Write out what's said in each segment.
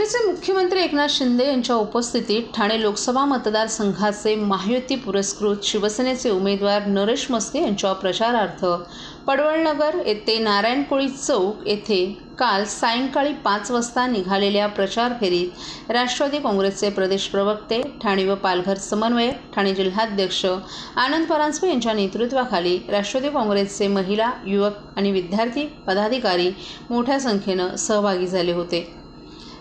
राज्याचे मुख्यमंत्री एकनाथ शिंदे यांच्या उपस्थितीत ठाणे लोकसभा मतदारसंघाचे महायुती पुरस्कृत शिवसेनेचे उमेदवार नरेश मस्के यांच्या प्रचारार्थ पडवळनगर येथे नारायणकोळी चौक येथे काल सायंकाळी पाच वाजता निघालेल्या प्रचार फेरीत राष्ट्रवादी काँग्रेसचे प्रदेश प्रवक्ते ठाणे व पालघर समन्वयक ठाणे जिल्हाध्यक्ष आनंद परांजपे यांच्या नेतृत्वाखाली राष्ट्रवादी काँग्रेसचे महिला युवक आणि विद्यार्थी पदाधिकारी मोठ्या संख्येनं सहभागी झाले होते.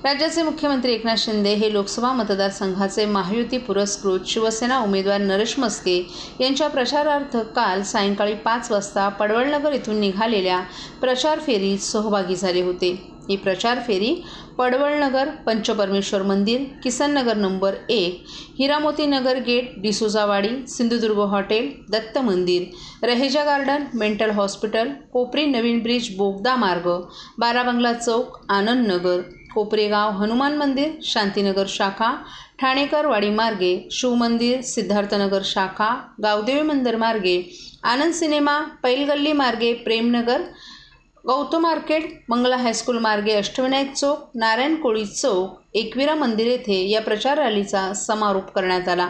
राज्याचे मुख्यमंत्री एकनाथ शिंदे हे लोकसभा मतदारसंघाचे महायुती पुरस्कृत शिवसेना उमेदवार नरेश मस्के यांच्या प्रचारार्थ काल सायंकाळी पाच वाजता पडवळनगर येथून निघालेल्या प्रचार फेरीत सहभागी झाले होते. ही प्रचार फेरी पडवळनगर पंचपरमेश्वर मंदिर किसननगर नंबर एक हिरामोतीनगर गेट डिसोजावाडी सिंधुदुर्ग हॉटेल दत्त मंदिर Raheja garden mental hospital Kopri नवीन ब्रिज बोगदा मार्ग बाराबंगला चौक आनंदनगर कोपरेगाव हनुमान मंदिर शांतीनगर शाखा ठाणेकरवाडी मार्गे शिवमंदिर सिद्धार्थनगर शाखा गावदेवी मंदिर मार्गे आनंद सिनेमा पैलगल्ली मार्गे Premnagar Gautam market Mangala high school मार्गे अष्टविनायक चौक नारायण कोळी चौक एकविरा मंदिर येथे या प्रचार रॅलीचा समारोप करण्यात आला.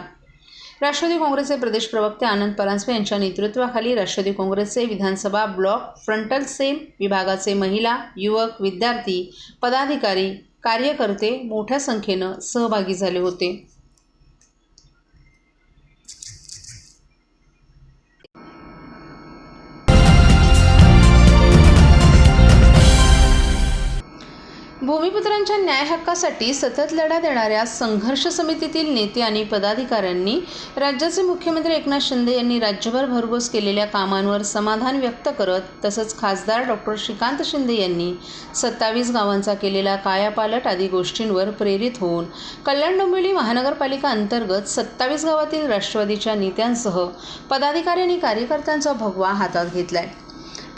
राष्ट्रवादी काँग्रेसचे प्रदेश प्रवक्ते आनंद परांजपे यांच्या नेतृत्वाखाली राष्ट्रवादी काँग्रेसचे विधानसभा ब्लॉक फ्रंटल सेल विभागाचे महिला युवक विद्यार्थी पदाधिकारी कार्यकर्ते मोठ्या संख्येनं सहभागी झाले होते. भूमिपुत्रांच्या न्याय हक्कासाठी सतत लढा देणाऱ्या संघर्ष समितीतील नेते आणि पदाधिकाऱ्यांनी राज्याचे मुख्यमंत्री एकनाथ शिंदे यांनी राज्यभर भरघोस केलेल्या कामांवर समाधान व्यक्त करत तसंच खासदार डॉक्टर श्रीकांत शिंदे यांनी सत्तावीस गावांचा केलेला कायापालट आदी गोष्टींवर प्रेरित होऊन कल्याण डोंबिवली महानगरपालिका अंतर्गत सत्तावीस गावातील राष्ट्रवादीच्या नेत्यांसह पदाधिकारी आणि कार्यकर्त्यांचा भगवा हातात घेतलाय.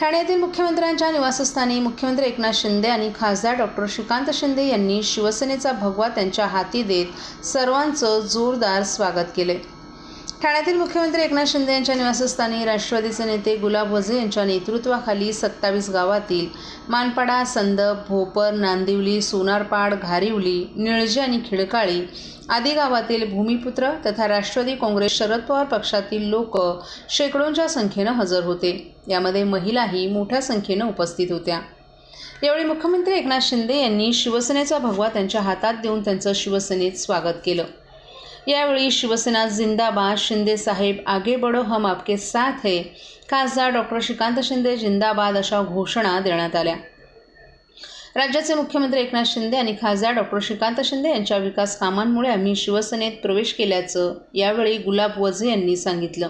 ठाण्यातील मुख्यमंत्र्यांच्या निवासस्थानी मुख्यमंत्री एकनाथ शिंदे आणि खासदार डॉक्टर श्रीकांत शिंदे यांनी शिवसेनेचा भगवा त्यांच्या हाती देत सर्वांचं जोरदार स्वागत केले. ठाण्यातील मुख्यमंत्री एकनाथ शिंदे यांच्या निवासस्थानी राष्ट्रवादीचे नेते गुलाब वझे यांच्या नेतृत्वाखाली सत्तावीस गावातील मानपाडा संदप भोपर नांदिवली सोनारपाड घारिवली निळजी आणि खिडकाळी आदी गावातील भूमिपुत्र तथा राष्ट्रवादी काँग्रेस शरद पवार पक्षातील लोक शेकडोंच्या संख्येनं हजर होते. यामध्ये महिलाही मोठ्या संख्येनं उपस्थित होत्या. यावेळी मुख्यमंत्री एकनाथ शिंदे यांनी शिवसेनेचा भगवा त्यांच्या हातात देऊन त्यांचं शिवसेनेत स्वागत केलं. यावेळी शिवसेना जिंदाबाद शिंदे साहेब आगे बडो हम आपके साथ है. खासदार डॉक्टर श्रीकांत शिंदे जिंदाबाद अशा घोषणा देण्यात आल्या. राज्याचे मुख्यमंत्री एकनाथ शिंदे आणि खासदार डॉक्टर श्रीकांत शिंदे यांच्या विकास कामांमुळे आम्ही शिवसेनेत प्रवेश केल्याचं यावेळी गुलाब वझे यांनी सांगितलं.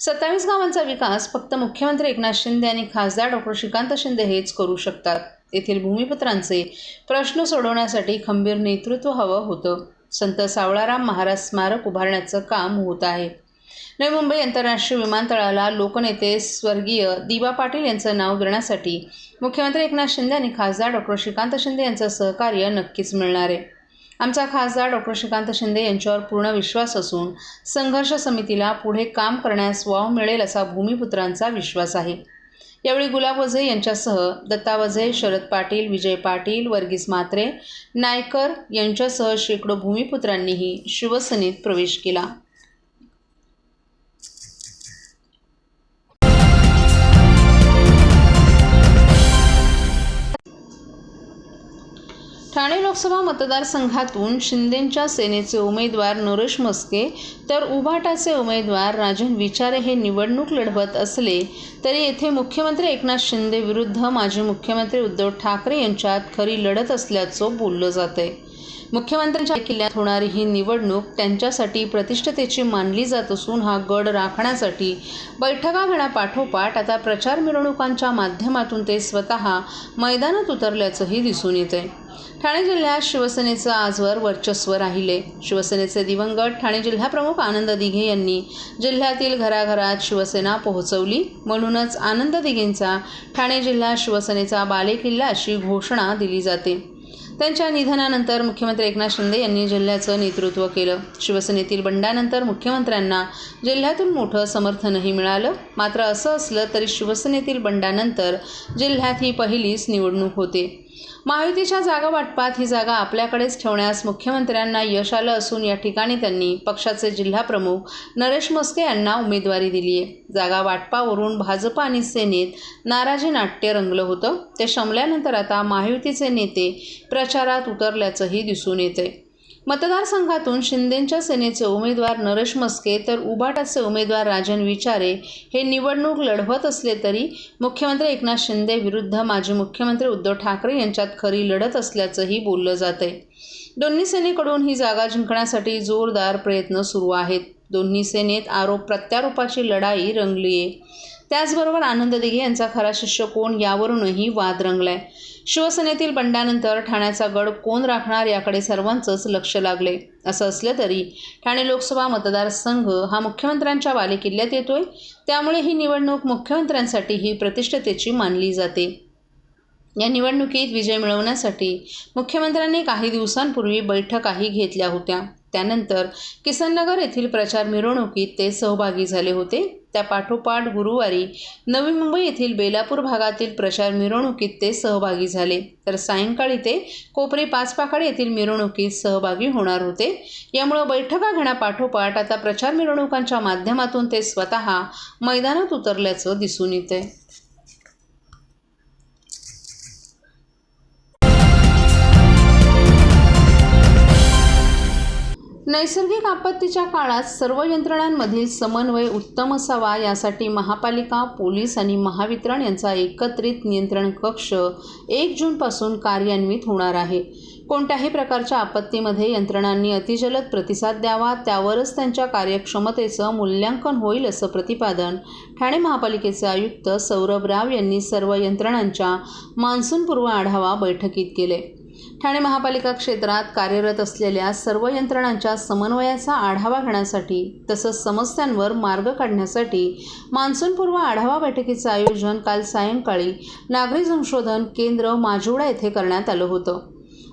सत्तावीस गावांचा विकास फक्त मुख्यमंत्री एकनाथ शिंदे आणि खासदार डॉक्टर श्रीकांत शिंदे हेच करू शकतात. येथील भूमिपुत्रांचे प्रश्न सोडवण्यासाठी खंबीर नेतृत्व हवं होतं. संत सावळाराम महाराज स्मारक उभारण्याचं काम होत आहे. नवी मुंबई आंतरराष्ट्रीय विमानतळाला लोकनेते स्वर्गीय दिबा पाटील यांचं नाव देण्यासाठी मुख्यमंत्री एकनाथ शिंदे आणि खासदार डॉक्टर श्रीकांत शिंदे यांचं सहकार्य नक्कीच मिळणार आहे. आमचा खासदार डॉक्टर श्रीकांत शिंदे यांच्यावर पूर्ण विश्वास असून संघर्ष समितीला पुढे काम करण्यास वाव मिळेल असा भूमिपुत्रांचा विश्वास आहे. यावेळी गुलाब वझे यांच्यासह दत्ता वझे शरद पाटील विजय पाटील वर्गीस म्हात्रे नायकर यांच्यासह शेकडो भूमिपुत्रांनीही शिवसेनेत प्रवेश केला. ठाणे लोकसभा मतदारसंघातून शिंदेंच्या सेनेचे उमेदवार नरेश मस्के तर उभाटाचे उमेदवार राजन विचारे हे निवडणूक लढवत असले तरी येथे मुख्यमंत्री एकनाथ शिंदे विरुद्ध माजी मुख्यमंत्री उद्धव ठाकरे यांच्यात खरी लढत असल्याचं बोललं जातंय. मुख्यमंत्र्यांच्या किल्ल्यात होणारी ही निवडणूक त्यांच्यासाठी प्रतिष्ठतेची मानली जात असून हा गड राखण्यासाठी बैठका घेण्यापाठोपाठ आता प्रचार मिरवणुकांच्या माध्यमातून ते स्वतः मैदानात उतरल्याचंही दिसून येतंय. ठाणे जिल्ह्यात शिवसेनेचं आजवर वर्चस्व राहिले. शिवसेनेचे दिवंगत ठाणे जिल्हाप्रमुख आनंद दिघे यांनी जिल्ह्यातील घराघरात शिवसेना पोहोचवली. म्हणूनच आनंद दिघेंचा ठाणे जिल्हा शिवसेनेचा बालेकिल्ला अशी घोषणा दिली जाते. त्यांच्या निधनानंतर मुख्यमंत्री एकनाथ शिंदे यांनी जिल्ह्याचं नेतृत्व केलं. शिवसेनेतील बंडानंतर मुख्यमंत्र्यांना जिल्ह्यातून मोठं समर्थनही मिळालं. मात्र असं असलं तरी शिवसेनेतील बंडानंतर जिल्ह्यात ही पहिलीच निवडणूक होते. महायुतीच्या जागा वाटपात ही जागा आपल्याकडेच ठेवण्यास मुख्यमंत्र्यांना यश आलं असून या ठिकाणी त्यांनी पक्षाचे जिल्हाप्रमुख नरेश मस्के यांना उमेदवारी दिली आहे जागा वाटपावरून भाजप आणि सेनेत नाराजी नाट्य रंगलं होतं. ते शमल्यानंतर आता महायुतीचे नेते प्रचारात उतरल्याचंही दिसून येते मतदारसंघातून शिंदेंच्या सेनेचे उमेदवार नरेश मस्के तर उबाटाचे उमेदवार राजन विचारे हे निवडणूक लढवत असले तरी मुख्यमंत्री एकनाथ शिंदे विरुद्ध माजी मुख्यमंत्री उद्धव ठाकरे यांच्यात खरी लढत असल्याचंही बोललं जातंय. दोन्ही सेनेकडून ही जागा जिंकण्यासाठी जोरदार प्रयत्न सुरू आहेत. दोन्ही सेनेत आरोप प्रत्यारोपाची लढाई रंगली आहे त्याचबरोबर आनंद दिघे यांचा खरा शिष्य कोण यावरूनही वाद रंगलाय. शिवसेनेतील बंडानंतर ठाण्याचा गड कोण राखणार याकडे सर्वांचंच लक्ष लागले. असं असलं तरी ठाणे लोकसभा मतदारसंघ हा मुख्यमंत्र्यांच्या बालेकिल्ल्यात येतोय. त्यामुळे ही निवडणूक मुख्यमंत्र्यांसाठी ही प्रतिष्ठतेची मानली जाते. या निवडणुकीत विजय मिळवण्यासाठी मुख्यमंत्र्यांनी काही दिवसांपूर्वी बैठकाही घेतल्या होत्या. त्यानंतर किसननगर येथील प्रचार मिरवणुकीत ते सहभागी झाले होते. त्या पाठोपाठ गुरुवारी नवी मुंबई येथील बेलापूर भागातील प्रचार मिरवणुकीत ते सहभागी झाले. तर सायंकाळी ते कोपरी पाचपाखाड येथील मिरवणुकीत सहभागी होणार होते. यामुळं बैठका घेण्यापाठोपाठ आता प्रचार मिरवणुकांच्या माध्यमातून ते स्वतः मैदानात उतरल्याचं दिसून येतंय. नैसर्गिक आपत्तीच्या काळात सर्व यंत्रणांमधील समन्वय उत्तम असावा यासाठी महापालिका पोलीस आणि महावितरण यांचा एकत्रित नियंत्रण कक्ष एक जूनपासून कार्यान्वित होणार आहे. कोणत्याही प्रकारच्या आपत्तीमध्ये यंत्रणांनी अतिजलद प्रतिसाद द्यावा त्यावरच त्यांच्या कार्यक्षमतेचं मूल्यांकन होईल असं प्रतिपादन ठाणे महापालिकेचे आयुक्त सौरभ राव यांनी सर्व यंत्रणांच्या मान्सूनपूर्व आढावा बैठकीत केले. ठाणे महापालिका क्षेत्रात कार्यरत असलेल्या सर्व यंत्रणांच्या समन्वयाचा आढावा घेण्यासाठी तसंच समस्यांवर मार्ग काढण्यासाठी मान्सूनपूर्व आढावा बैठकीचं आयोजन काल सायंकाळी नागरी संशोधन केंद्र माजिवडा येथे करण्यात आलं होतं.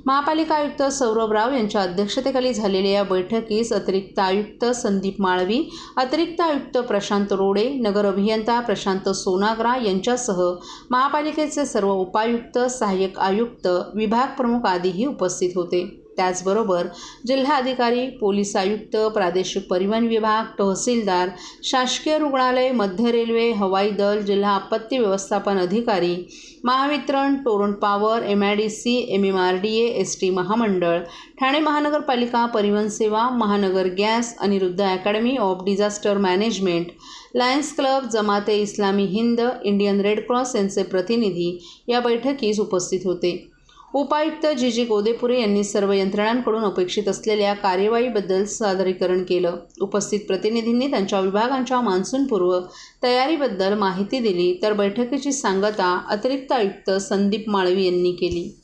महापालिका आयुक्त सौरभ राव यांच्या अध्यक्षतेखाली झालेल्या या बैठकीस अतिरिक्त आयुक्त संदीप माळवी अतिरिक्त आयुक्त प्रशांत रोडे नगर अभियंता प्रशांत सोनाग्रा यांच्यासह महापालिकेचे सर्व उपायुक्त सहाय्यक आयुक्त विभाग प्रमुख आदीही उपस्थित होते. त्याचबरोबर जिल्हाधिकारी पोलीस आयुक्त प्रादेशिक परिवहन विभाग तहसीलदार शासकीय रुग्णालय मध्य रेल्वे हवाई दल जिल्हा आपत्ती व्यवस्थापन अधिकारी Mahavitaran Torrent Power M I D C M M R D A S T महामंडळ ठाणे महानगरपालिका परिवहन सेवा महानगर gas Aniruddha academy of disaster management Lions Club Jamate Islami Hind Indian Red Cross यांचे प्रतिनिधी या बैठकीस उपस्थित होते. उपायुक्त जी जी गोदेपुरे यांनी सर्व यंत्रणांकडून अपेक्षित असलेल्या कार्यवाहीबद्दल सादरीकरण केलं. उपस्थित प्रतिनिधींनी त्यांच्या विभागांच्या मान्सूनपूर्व तयारीबद्दल माहिती दिली. तर बैठकीची सांगता अतिरिक्त आयुक्त संदीप माळवी यांनी केली.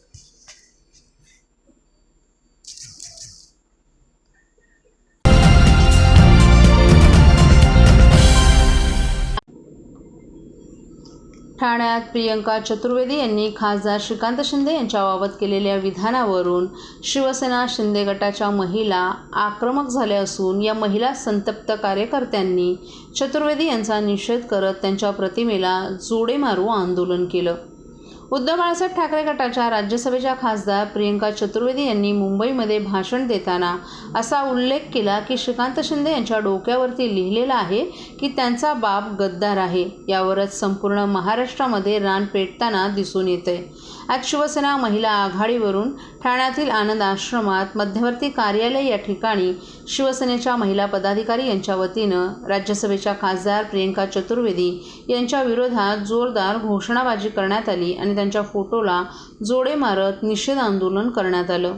ठाण्यात प्रियंका चतुर्वेदी यांनी खासदार श्रीकांत शिंदे यांच्याबाबत केलेल्या विधानावरून शिवसेना शिंदे गटाच्या महिला आक्रमक झाल्या असून या महिला संतप्त कार्यकर्त्यांनी चतुर्वेदी यांचा निषेध करत त्यांच्या प्रतिमेला जोडे मारू आंदोलन केलं. उद्धव बाळासाहेब ठाकरे गटाच्या राज्यसभेच्या खासदार प्रियंका चतुर्वेदी यांनी मुंबईमध्ये भाषण देताना असा उल्लेख केला की श्रीकांत शिंदे यांच्या डोक्यावरती लिहिलेलं आहे की त्यांचा बाप गद्दार आहे. यावरच संपूर्ण महाराष्ट्रामध्ये रान पेटताना दिसून येते. आज शिवसेना महिला आघाडीवरून ठाण्यातील आनंद आश्रमात मध्यवर्ती कार्यालय या ठिकाणी शिवसेनेच्या महिला पदाधिकारी यांच्या वतीनं राज्यसभेच्या खासदार प्रियंका चतुर्वेदी यांच्या विरोधात जोरदार घोषणाबाजी करण्यात आली आणि त्यांच्या फोटोला जोडे मारत निषेध आंदोलन करण्यात आलं.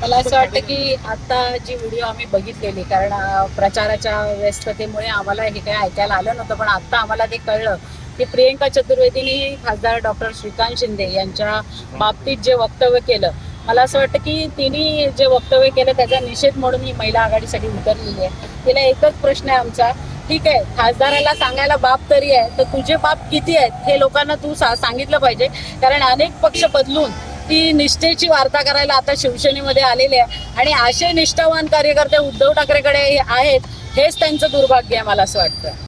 मला असं वाटतं की आता जी व्हिडिओ आम्ही बघितलेली कारण प्रचाराच्या व्यस्ततेमुळे आम्हाला हे काही ऐकायला आलं नव्हतं पण आता आम्हाला ते कळलं. की प्रियंका चतुर्वेदींनी खासदार डॉक्टर श्रीकांत शिंदे यांच्या बाबतीत जे वक्तव्य केलं मला असं वाटतं की तिने जे वक्तव्य केलं त्याचा निषेध म्हणून ही महिला आघाडीसाठी उतरलेली आहे. तिला एकच प्रश्न आहे आमचा ठीक आहे खासदाराला सांगायला बाप तरी आहे तर तुझे बाप किती आहेत हे लोकांना तू सा- सांगितलं पाहिजे. कारण अनेक पक्ष बदलून ती निष्ठेची वार्ता करायला आता शिवसेनेमध्ये आलेली आहे. आणि असे निष्ठावान कार्यकर्ते उद्धव ठाकरेकडे आहेत हेच त्यांचं दुर्भाग्य आहे मला असं वाटतं.